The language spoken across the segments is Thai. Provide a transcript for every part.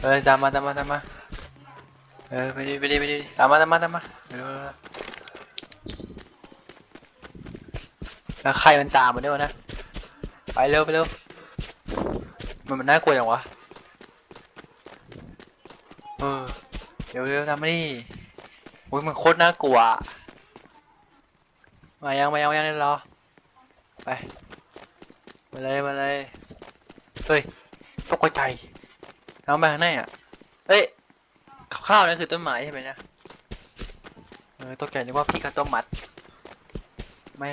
เออตามมาตามมาตามมาเออไปดิไปดิไปดิตามมาตามมาตามมาเร็วแล้วใครมันตามมาด้วยวะนะไปเร็วไปเร็วมันมันน่ากลัวอย่างวะเออเร็วเร็วตามาดิโอ้ยมันโคตรน่ากลัวอะมายังมายังมายังเลยรอไปมาเลยมาเลยเฮ้ยตกใจ เอามาข้างในอะเอ้ยข้าวนั่นคือต้นไม้ใช่ไหมนะเออตกใจนึกว่าพี่ข้าวต้มมัดไม่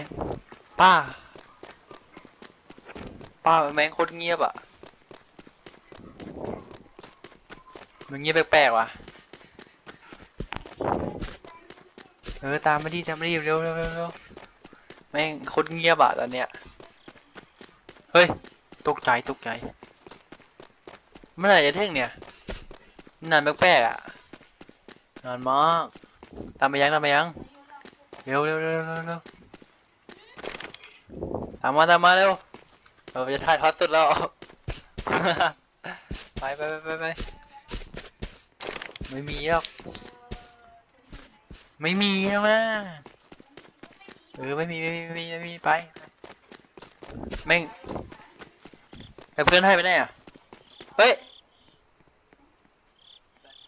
ป้า ป้าแม่งโคตรเงียบอะมันเงียบแปลกๆว่ะเออตามมาดิตามมาดิเร็วเร็วเร็วเร็วแม่งโคตรเงียบอะตอนเนี้ยเฮ้ยตกใจตกใจ เมื่อไหร่จะเท่งเนี่ย นานแปลกๆอะ นานมาก ตามไปยังตามไปยัง เร็วเร็วเร็วเร็วเร็วตามมาตามมาเร็วเราจะถ่ายทอดสุดแล้ว ไปไปไปไปไปไม่มีหรอก ไม่มีนะมาเออไม่มีไม่มีไม่มีไม่มีไปแม่งแล้วเพื่อนให้ไปไหนอะ เฮ้ย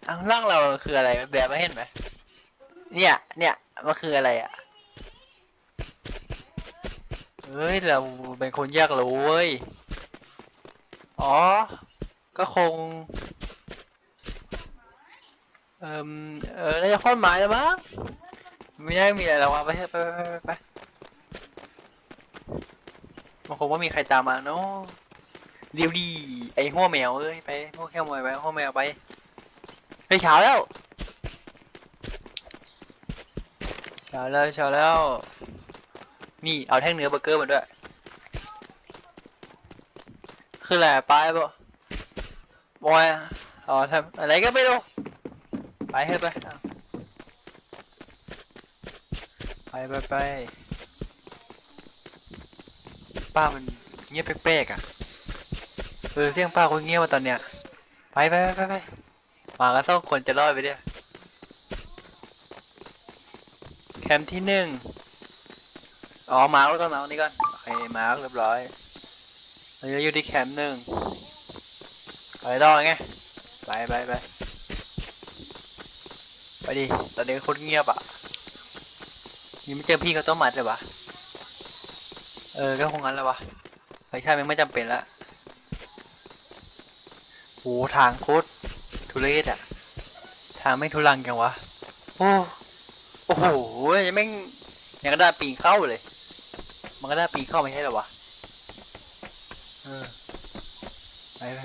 เอาร่างเราคืออะไรแบบไม่เห็นไหมเนี่ย เนี่ยมันคืออะไรอะเฮ้ยเราเป็นคนยากรู้เว้ยอ๋อ ก็คง เอ่มเออน่าจะค้อนไม้แล้วมั้งไม่ได้มีอะไรแล้ววะไปเถอะไปไปไปไปไปมันคงว่ามีใครตามมาเนาะ เดี๋ยวดีไอ้หัวแมวเอ้ยไปหัวแค่มวยไปหัวแมวไปไปเช้าแล้วเช้าแล้วเช้าแล้วนี่เอาแท่งเนื้อเบอร์เกอร์มาด้วย คืออะไรไปบ่บอยอ๋อทำอะไรก็ไม่รู้ไปเถอะไปไปไปไปป้ามันเงียบแปลกๆอะ เออเสียงป้าคนเงียบมาตอนเนี้ยไปไปไปไปไปมากันสองคนจะรอดไปเนี่ยแคมป์ที่หนึ่งอ๋อมาร์กแล้วก็มาร์กนี่ก่อนโอเคมาร์กเรียบร้อยเราจะอยู่ที่แคมป์หนึ่งไปต่อไงไปไปไปไปดิตอนนี้คตรเงียบอะยังไม่เจอพี่เขาต้มมัดเลยวะเออก็คงงั้นและววะไฟใช่มไม่จำเป็นละ หทางโคตรทุเรศอะทางไม่ทุลังจังวะ โอ้โอ้โหยังไม่งยังก็ได้ปีนเข้าเลย มันก็ได้ปีนเข้าไม่ใช่หรอวะเออไปไป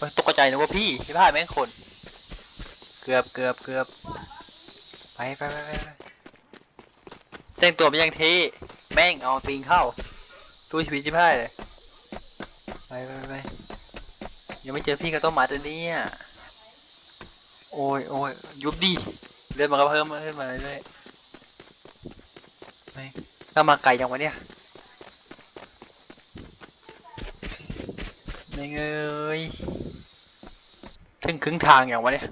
มันตกใจนะว่าพี่พี่พลาดแม่งคน เกือบเกือบเกือบไปไปไปไปแต่งตัวไปยังเทแม่งเอาปีนเข้าตู้ชีวิตที่พลาดเลยไปไปไป ยังไม่เจอพี่กับต้นหมาตัวนี้อะโอ้ยโอ้ยยุบดีเลือดมันก็เพิ่มขึ้นมาเรื่อยๆไม่ถ้ามาไกลจังวะเนี่ยไม่เงยถึงครึ่งทางอย่างวะเนี่ย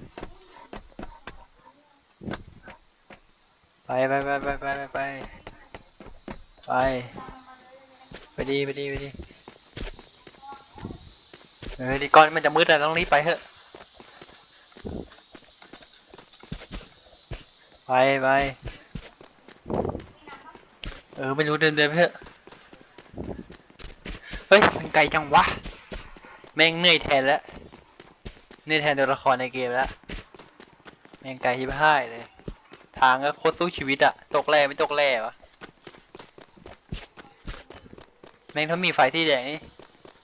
ไปไปไปไปไปไปไปไปไปดีไปดีไปดี เออดีก่อนมันจะมืดแล้วต้องรีบไปเถอะ ไปไปเออไม่รู้เดินเดินไปเถอะ เฮ้ยมันไกลจังวะ แม่งเหนื่อยแทนแล้วเหนื่อยแทนตัวละครในเกมแล้ว แม่งไกลที่พ่ายเลย ทางก็โคตรสู้ชีวิตอะตกแร่ไม่ตกแร่วะแม่งถ้ามีไฟที่แดงนี่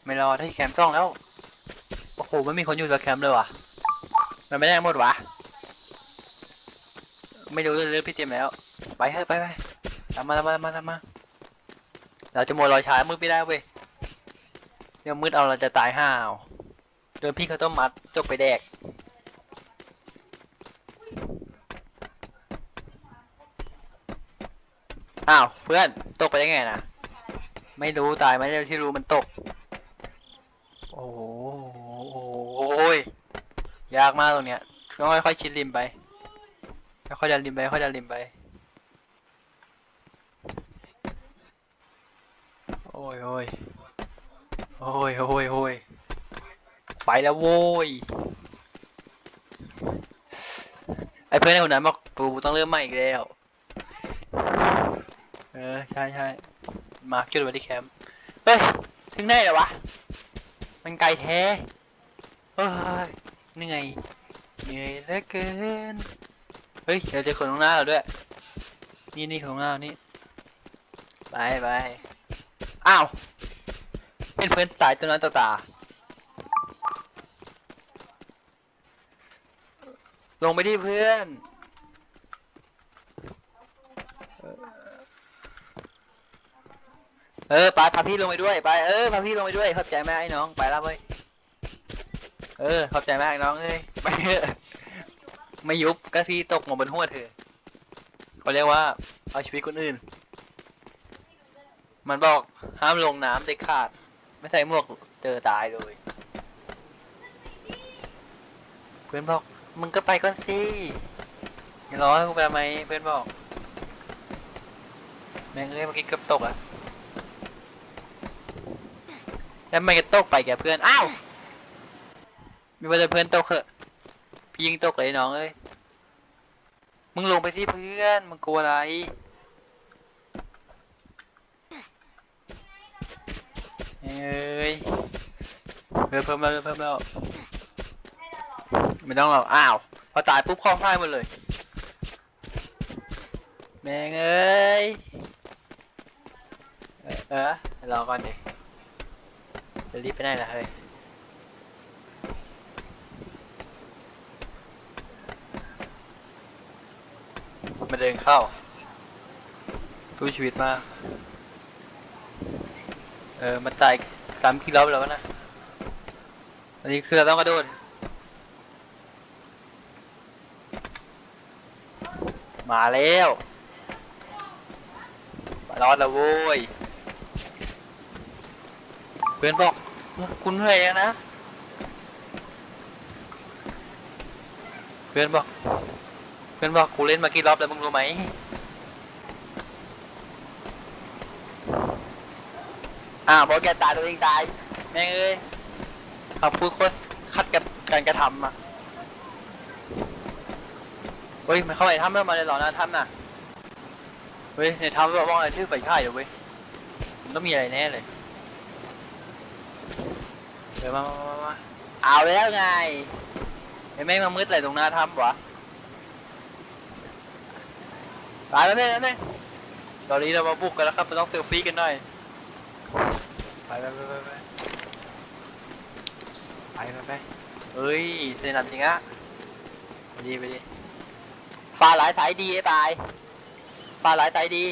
ไม่รอที่แคมป์ซ่องแล้ว โอ้โหไม่มีคนอยู่สักแคมป์เลยวะมันไม่ได้หมดวะ ไม่รู้เลยพี่เตรียมแล้ว ไปเถอะไปไปตามมาตามมาตามมาตามมา เราจะมัวรอยช้ามืดไม่ได้เว้ยเดี๋ยวมืดเอาเราจะตายห่าวโดนพี่เขาต้มมัดจกไปแดกอ้าวเพื่อนตกไปได้ไงนะไม่รู้ตายไหมที่รู้มันตก โอ้โห อ้ย ยากมากตรงเนี้ยต้องค่อยๆชิดริมไปค่อยๆดันริมไปค่อยๆดันริมไป โอ้ยโอ้ยโอ้ยโอ้ยโอ้ยไปแล้วโว้ย ไอ้เพื่อนคนนั้นบอกปูต้องเริ่มใหม่อีกแล้ว เออ ใช่ใช่มาร์คจุดไว้ที่แคมป์ เฮ้ย ถึงไหนแล้ววะ มันไกลแท้ เฮ้ยเหนื่อยเหนื่อยเหลือเกินเฮ้ยเดี๋ยวจอคนข้างหน้าเราด้วย นี่นี่ข้างหน้านี่ไปไปอ้าวเป็นเพื่อนตายตัวนั้นต่อตาลงไปที่เพื่อนเออไปพาพี่ลงไปด้วยไปเออพาพี่ลงไปด้วยขอบใจมากไอ้น้องไปแล้วเว้ย เออขอบใจมากน้องเอ้ยไปเถอะไม่ยุบก็พี่ตกลงบนหัวเธอเขาเรียกว่าเอาชีวิตคนอื่น มันบอกห้ามลงน้ำเด็ดขาด ไม่ใส่หมวกเจอตายเลย เพื่อนบอกมึงก็ไปก่อนสิอย่ารอให้กูไปไหมเพื่อนบอก แม่งเอ้ยเมื่อกี้เกือบตกอะแล้วมันก็ตกไปแกเพื่อน อ้าว มีว่าจะเพื่อนตกเหอะพี่ยิงตกเลยน้องเอ้ยมึงลงไปสิเพื่อนมึงกลัวอะไรเอ้ยเพิ่มเพิ่มแล้วเพิ่มแล้วไม่ต้องหรอกอ้าวพอตายปุ๊บคล้องไห้หมดเลยแม่งเอ้ยเออเออรอก่อนดิจะรีบไปไหนล่ะเฮ้ย มาเดินเข้าตู้ชีวิตมาก เออ มันตายสามกิโลแล้วนะ อันนี้คือเราต้องกระโดด มาแล้วมารอดแล้วโว้ย เพื่อนบอก คุณเหนื่อยนะ เพื่อนบอก พื่อนบอกกูเล่นมากี่รอบแล้วมึงรู้ไหมอ้าวบอกแกตายตัวเองตายแม่งเอ้ยขับพูดโคตรขัดกับการกระทำอะเฮ้ยมันเข้าไปในถ้ำแล้วมาในหลอหน้าถ้ำน่ะเฮ้ยในถ้ำบอกว่าอะไรชื่อไฟฉายเหรอเว้ยมันต้องมีอะไรแน่เลยเดี๋ยวมามามามาเอาแล้วไงไอ้แม่งมามืดอะไรตรงหน้าถ้ำวะ ตายแล้วเนี่ยเนี่ยตอนนี้เรามาบุกกันแล้วครับเราต้องเซลฟี่กันหน่อยไปไปไปไปไปไปไปไปเฮ้ยเซนันจริงอะไปดีไปดีฟ้าหลายสายดีไอ้ปลายฟ้าหลายสายดี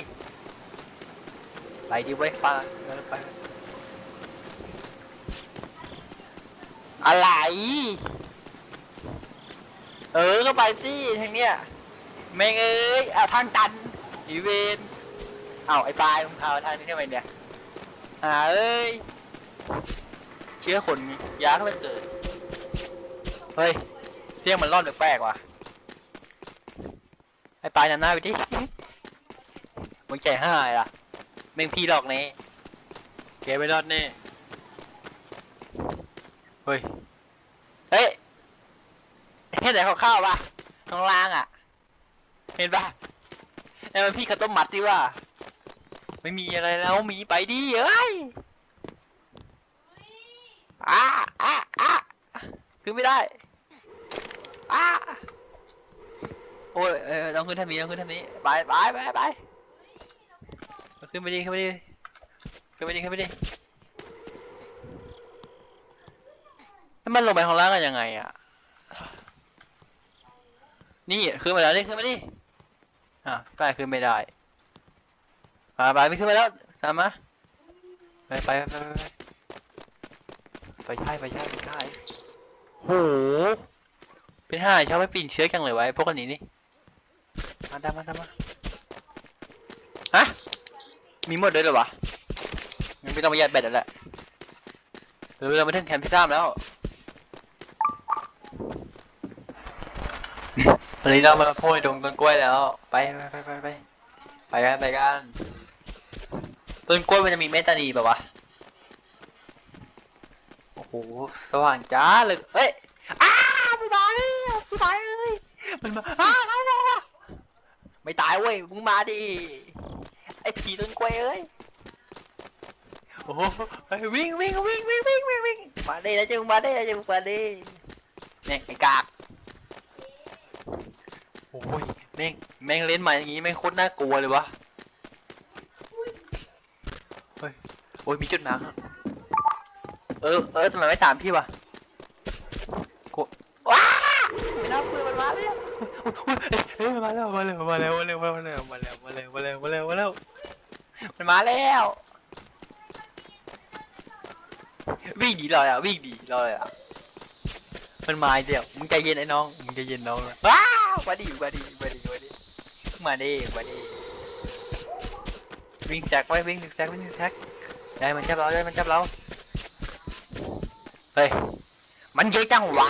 ไปดีเว้ยฟ้าไปไปไปอะไร เออก็ไปสิทางเนี้ย แม่งเอ้ยเอาทางตันอีเวนเอาไอ้ปลายมึงพามาทางนี้ทำไมเนี่ยอ่าเอ้ยเชื้อขนยักษ์เหลยเกิดเฮ้ยเสียงมันรอดแปลกๆว่ะไอ้ปลายนำหน้าไปดิมึงใจห้ายล่ะแม่งพี่หลอกแน่แกไม่รอดแน่เฮ้ยเฮ้ยเห็นไหนเของข้าปะข้างล่างอะ เห็นปะไอ้มันพี่ขาวต้มมัดดิว่า ไม่มีอะไรแล้วหมีไปดิเอ้ยอ้าอ้าอ้าขึ้นไม่ได้อ้าโอ้ยเออต้องขึ้นทานี้ต้องขึ้นทานี้ไปไปไปไปขึ้นไปดิขึ้นไปดิขึ้นไปดิขึ้นไปดิแล้วมันลงไปข้างล่างกันยังไงอะนี่ขึ้นมาแล้วนี่ขึ้นมาดิ อะไปขึ้นไม่ได้ไปไปไม่ขึ้นมาแล้วตามมาไปไปไปไปไปไปใช่ไปใช่ไปใช่โหเป็นห่าชอบไม่ปีนเชือกจังเลยไว้พวกคนนี้นี่มาตามมาตามมาฮะมีหมดเลยเหรอวะงั้นไม่ต้องประหยัดแบตแล้วแหละเออเรามาถึงแคมป์ที่สามแล้ว วันนี้เรามาโพยดงต้นกล้วยแล้วไปไปไปไปไปไปกันไปกันต้นกล้วยมันจะมีเมตานีแบบวะโอ้โหสว่างจ้าเลยเอ้ยอ้าไม่มาเลยไม่มาเลยมันมาอ้ามาแล้วไม่ตายเว้ยมึงมาดิไอผีต้นกล้วยเอ้ยโอ้โหเฮ้ยวิ่งวิ่งวิ่งวิ่งวิ่งวิ่งวิ่งมาดิแล้วจะมึงมาดิแล้วจะมึงมาดิเนี่ยไอกาก โอ้ยแม่งแม่งเล่นมาอย่างงี้แม่งโคตรน่ากลัวเลยวะเฮ้ยโอ้ยมีจุดมาร์คอะเออเออทำไมไม่ตามพี่วะกลัวว้าไม่น่าเปืนมันมาแล้วเฮ้ยมาแล้วมาแล้วมาแล้วมาแล้วมาแล้วมาแล้วมาแล้วมาแล้วมาแล้วมาแล้วมันมาแล้ววิ่งหนีเลยอะวิ่งหนีเลยอะ มันมาอีกเดียวมึงใจเย็นไอ้น้องมึงใจเย็นน้องนะว้าวมาดิมาดิมาดิมาดิมาดิมาดิวิ่งแซกไว้วิ่งแซกวิ่งแซกได้มันจับเราได้มันจับเราเฮ้ยมันเยอะจังวะ